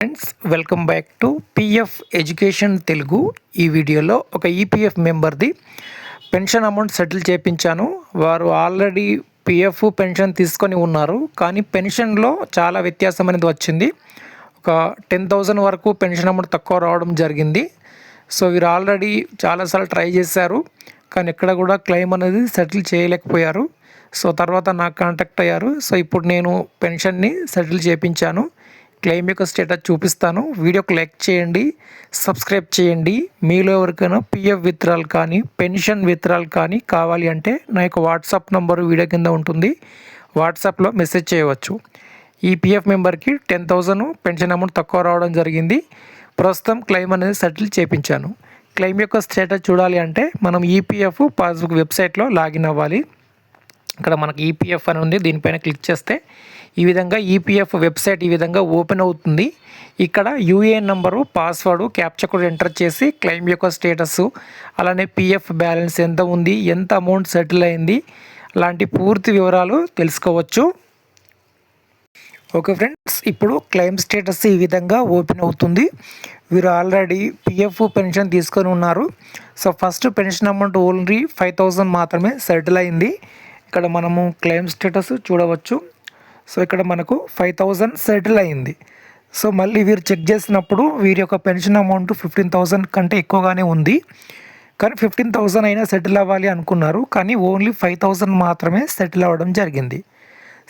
Friends welcome back to PF education Telugu ఈ వీడియోలో ఒక ఈపీఎఫ్ మెంబర్ది పెన్షన్ అమౌంట్ సెటిల్ చేయించాను వారు ఆల్రెడీ పిఎఫ్ పెన్షన్ తీసుకొని ఉన్నారు. కానీ పెన్షన్లో చాలా వ్యత్యాసం అనేది వచ్చింది. ఒక టెన్ థౌజండ్ వరకు పెన్షన్ అమౌంట్ తక్కువ రావడం జరిగింది. సో వీరు ఆల్రెడీ చాలాసార్లు ట్రై చేశారు. కానీ ఎక్కడ కూడా క్లెయిమ్ అనేది సెటిల్ చేయలేకపోయారు. సో తర్వాత నాకు కాంటాక్ట్ అయ్యారు. సో ఇప్పుడు నేను పెన్షన్ని సెటిల్ చేయించాను క్లెయిమ్ యొక్క స్టేటస్ చూపిస్తాను. వీడియోకి లైక్ చేయండి సబ్స్క్రైబ్ చేయండి. మీలో ఎవరికైనా పిఎఫ్ విత్రాలు కానీ పెన్షన్ విత్రాలు కానీ కావాలి అంటే నా యొక్క వాట్సాప్ నంబరు వీడియో కింద ఉంటుంది. వాట్సాప్లో మెసేజ్ చేయవచ్చు. ఈ పిఎఫ్ మెంబర్కి టెన్ థౌజండ్ పెన్షన్ అమౌంట్ తక్కువ రావడం జరిగింది. ప్రస్తుతం క్లెయిమ్ అనేది సెటిల్ చేయించాను క్లెయిమ్ యొక్క స్టేటస్ చూడాలి అంటే మనం ఈపీఎఫ్ పాస్బుక్ వెబ్సైట్లో లాగిన్ అవ్వాలి. ఇక్కడ మనకి ఈపీఎఫ్ అని ఉంది. దీనిపైన క్లిక్ చేస్తే ఈ విధంగా ఈపీఎఫ్ వెబ్సైట్ ఈ విధంగా ఓపెన్ అవుతుంది. ఇక్కడ UAN number password captcha code enter చేసి క్లెయిమ్ యొక్క స్టేటస్ అలానే పిఎఫ్ బ్యాలెన్స్ ఎంత ఉంది ఎంత అమౌంట్ సెటిల్ అయింది అలాంటి పూర్తి వివరాలు తెలుసుకోవచ్చు. ఓకే ఫ్రెండ్స్ ఇప్పుడు క్లెయిమ్ స్టేటస్ ఈ విధంగా ఓపెన్ అవుతుంది. వీరు ఆల్రెడీ పిఎఫ్ పెన్షన్ తీసుకొని ఉన్నారు. So first pension amount only five thousand మాత్రమే సెటిల్ అయింది. ఇక్కడ మనము క్లెయిమ్ స్టేటస్ చూడవచ్చు. సో ఇక్కడ మనకు ఫైవ్ థౌజండ్ సెటిల్ అయింది. సో మళ్ళీ వీరు చెక్ చేసినప్పుడు వీరి యొక్క పెన్షన్ అమౌంట్ ఫిఫ్టీన్ థౌజండ్ కంటే ఎక్కువగానే ఉంది. కానీ ఫిఫ్టీన్ థౌజండ్ అయినా సెటిల్ అవ్వాలి అనుకున్నారు. కానీ ఓన్లీ ఫైవ్ థౌజండ్ మాత్రమే సెటిల్ అవ్వడం జరిగింది.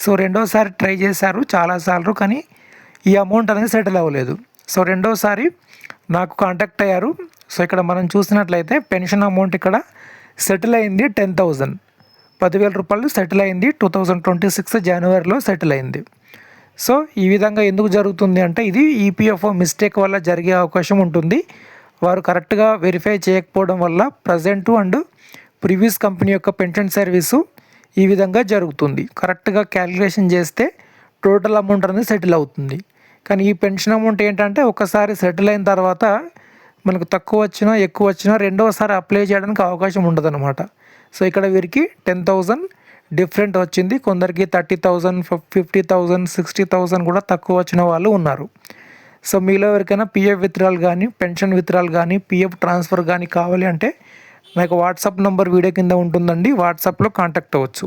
సో రెండోసారి ట్రై చేశారు చాలాసార్లు కానీ ఈ అమౌంట్ అనేది సెటిల్ అవ్వలేదు. సో రెండోసారి నాకు కాంటాక్ట్ అయ్యారు. సో ఇక్కడ మనం చూసినట్లయితే పెన్షన్ అమౌంట్ ఇక్కడ సెటిల్ అయింది టెన్ థౌజండ్ పదివేల రూపాయలు సెటిల్ అయింది. టూ థౌజండ్ ట్వంటీ సిక్స్ జనవరిలో సెటిల్ అయింది. సో ఈ విధంగా ఎందుకు జరుగుతుంది అంటే ఇది ఈపీఎఫ్ఓ మిస్టేక్ వల్ల జరిగే అవకాశం ఉంటుంది. వారు కరెక్ట్గా వెరిఫై చేయకపోవడం వల్ల ప్రజెంటు అండ్ ప్రీవియస్ కంపెనీ యొక్క పెన్షన్ సర్వీసు ఈ విధంగా జరుగుతుంది. కరెక్ట్గా క్యాలిక్యులేషన్ చేస్తే టోటల్ అమౌంట్ అనేది సెటిల్ అవుతుంది. కానీ ఈ పెన్షన్ అమౌంట్ ఏంటంటే ఒకసారి సెటిల్ అయిన తర్వాత మనకు తక్కువ వచ్చినా ఎక్కువ వచ్చినా రెండవసారి అప్లై చేయడానికి అవకాశం ఉండదు అనమాట సో ఇక్కడ వీరికి టెన్ థౌజండ్ డిఫరెంట్ వచ్చింది. కొందరికి thirty thousand fifty thousand sixty thousand కూడా తక్కువ వచ్చిన వాళ్ళు ఉన్నారు. సో మీలో ఎవరికైనా పిఎఫ్ విత్రాలు కానీ పెన్షన్ విత్రాలు కానీ పిఎఫ్ ట్రాన్స్ఫర్ కానీ కావాలి అంటే నాకు వాట్సాప్ నెంబర్ వీడియో కింద ఉంటుందండి. వాట్సాప్లో కాంటాక్ట్ అవ్వచ్చు.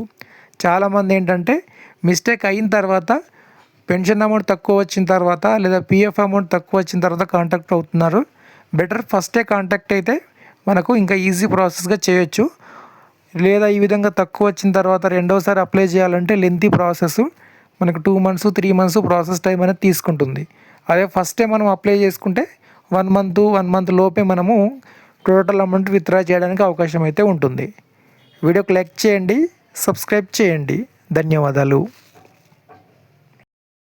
చాలామంది ఏంటంటే మిస్టేక్ అయిన తర్వాత పెన్షన్ అమౌంట్ తక్కువ వచ్చిన తర్వాత లేదా పిఎఫ్ అమౌంట్ తక్కువ వచ్చిన తర్వాత కాంటాక్ట్ అవుతున్నారు. బెటర్ ఫస్టే కాంటాక్ట్ అయితే మనకు ఇంకా ఈజీ ప్రాసెస్గా చేయొచ్చు. లేదా ఈ విధంగా తక్కువ వచ్చిన తర్వాత రెండోసారి అప్లై చేయాలంటే లెంతీ ప్రాసెస్ మనకు two months three months process time అనేది తీసుకుంటుంది. అదే ఫస్ట్ టైం మనం అప్లై చేసుకుంటే వన్ మంత్ వన్ మంత్ లోపే మనము టోటల్ అమౌంట్ విత్డ్రా చేయడానికి అవకాశం అయితే ఉంటుంది. వీడియోకి లైక్ చేయండి సబ్స్క్రైబ్ చేయండి. ధన్యవాదాలు.